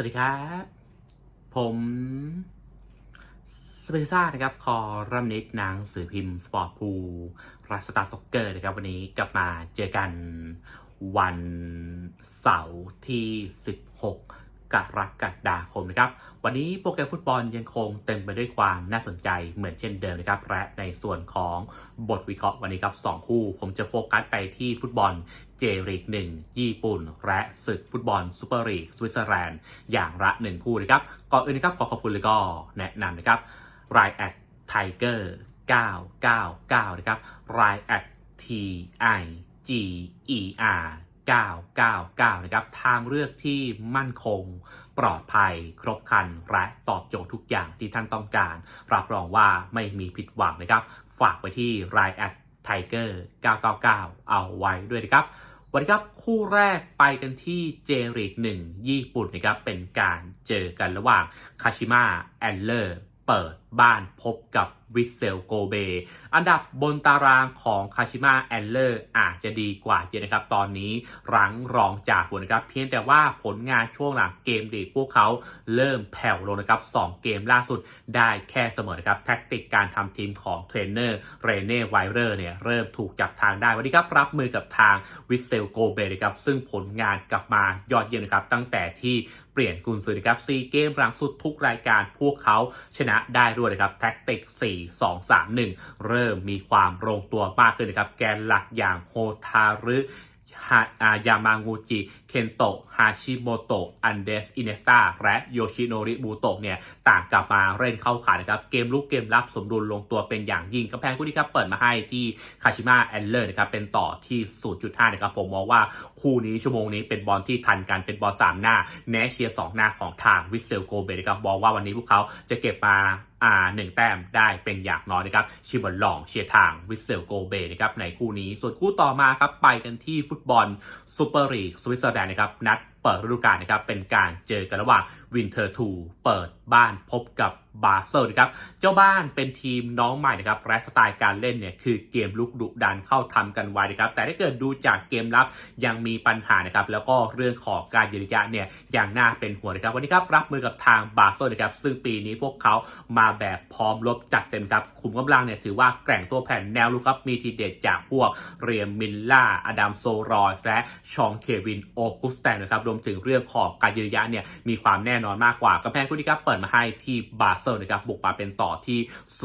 วัสดีครับ ผมสเปซซ่านะครับ คอรัมนิกหนังสือพิมพ์ สปอร์ตพูรัสตาร์ซ็อกเกอร์นะครับ วันนี้กลับมาเจอกันวันเสาร์ที่ 16 กรกฎาคมนะครับ วันนี้โปรแกรมฟุตบอลยังคงเต็มไปด้วยความน่าสนใจเหมือนเช่นเดิมนะครับ และในส่วนของบทวิเคราะห์วันนี้ครับ 2 คู่ ผมจะโฟกัสไปที่ฟุตบอล เจลีกหนึ่งญี่ปุ่น และศึกฟุตบอลซูเปอร์ลีกสวิตเซอร์แลนด์อย่างละหนึ่งคู่นะครับก่อนอื่นนะครับขอขอบคุณเลยก็แนะนำนะครับรายแอดไทเกอร์999 นะครับรายแอด T I G E R 999 นะครับ ทางเลือกที่มั่นคง ปลอดภัย ครบครัน และตอบโจทย์ทุกอย่างที่ท่านต้องการ รับรองว่าไม่มีผิดหวังนะครับ ฝากไปที่รายแอด ไทเกอร์999 เอาไว้ด้วยนะครับ วันนี้ครับคู่แรกไปกันที่เจริกหนึ่งญี่ปุ่นนะครับ เป็นการเจอกันระหว่างคาชิมะแอนเลอร์เปิดบ้านพบกับ วิเซลโกเบ อันดับบนตารางของคาชิมะแอนเลอร์อาจจะดีกว่าเยอะนะครับ ตอนนี้รั้งรองจากฝนนะครับ เพียงแต่ว่าผลงานช่วงหลังเกมดีพวกเขาเริ่มแผ่วลงนะครับ 2 เกมล่าสุดได้แค่เสมอนะครับ แท็กติกการทำทีมของเทรนเนอร์เรเน่ไวเรอร์เนี่ยเริ่มถูกจับทางได้วันนี้ครับรับมือกับทางวิเซลโกเบนะครับซึ่งผลงานกลับมายอดเยี่ยมนะครับ ตั้งแต่ที่เปลี่ยนกุนซือนะครับซีเกมหลังสุดทุกรายการพวกเขาชนะได้ด้วยนะครับแท็กติก4 2 3 1 เริ่มมีความลงตัวมากขึ้นนะครับ แกนหลักอย่างโฮทารุฮายามางูจิ เคนโตะ ฮาชิโมโตะ อันเดส อินเนสตา และโยชิโนริบูโตะเนี่ย ต่างกลับมาเล่นเข้าขานะครับ เกมลุกเกมรับสมดุลลงตัวเป็นอย่างยิ่งกำแพงคู่นี้ครับเปิดมาให้ที่คาชิมะแอนเลอร์นะครับ เป็นต่อที่ 0.5 นะครับ ผมมองว่าคู่นี้ชั่วโมงนี้เป็นบอลที่ทันกันเป็นบอล3หน้า แนชเชียร์2หน้าของทางวิเซลโกเบนะครับบอกว่าวันนี้พวกเขาจะเก็บมา อ่าหนึ่งแต้มได้เป็นอย่างน้อยนะครับชิบอลลองเชียร์ทางวิสเซลโกเบนะครับในคู่นี้ส่วนคู่ต่อมาครับไปกันที่ฟุตบอลซูเปอร์ลีกสวิตเซอร์แลนด์นะครับนัดเปิดฤดูกาลนะครับเป็นการเจอกันระหว่างวินเทอร์ทูเปิดบ้านพบกับบาเซลนะครับเจ้าบ้านเป็นทีมน้องใหม่นะครับและสไตล์การเล่นเนี่ยคือเกมลุกดุดันเข้าทำกันไว้นะครับแต่ถ้าเกิดดูจากเกมรับยังมีปัญหานะครับแล้วก็เรื่องของการยืนระยะเนี่ยอย่างน่าเป็นห่วงนะครับวันนี้ครับรับมือกับทางบาเซลนะครับซึ่งปีนี้พวกเขามาแบบพร้อมรบจัดเต็มครับขุมกำลังเนี่ยถือว่าแกร่งตัวแผ่นแนวลุกครับมีทีเด็ดจากพวกเรียมมิลล่าอดัมโซรอยและชองเควินโอกุสแตนนะครับรวมถึงเรื่องของการยืนระยะเนี่ยมีความแน่นอนมากกว่ากำแพงคู่นี้ครับเปิดมาให้ที่บาเซลนะครับบุกมาเป็นต่อที่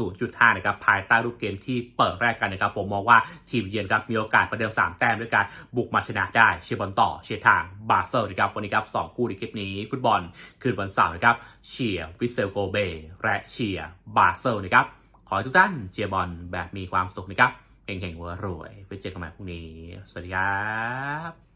0.5 นะครับภายใต้รูปเกมที่เปิดแรกกันนะครับผมมองว่าทีมเยือนครับมีโอกาสประเดิม 3 แต้มด้วยการบุกมาชนะได้เชียร์บอลต่อเชียร์ทางบาเซลนะครับวันนี้ครับสองคู่ในคลิปนี้ ฟุตบอลคืนวันเสาร์นะครับเชียร์วิเซลโกเบและเชียร์บาเซลนะครับขอให้ทุกท่านเชียร์บอลแบบมีความสุขนะครับเฮงๆรวยๆไปเจอกันใหม่พรุ่งนี้ สวัสดีครับ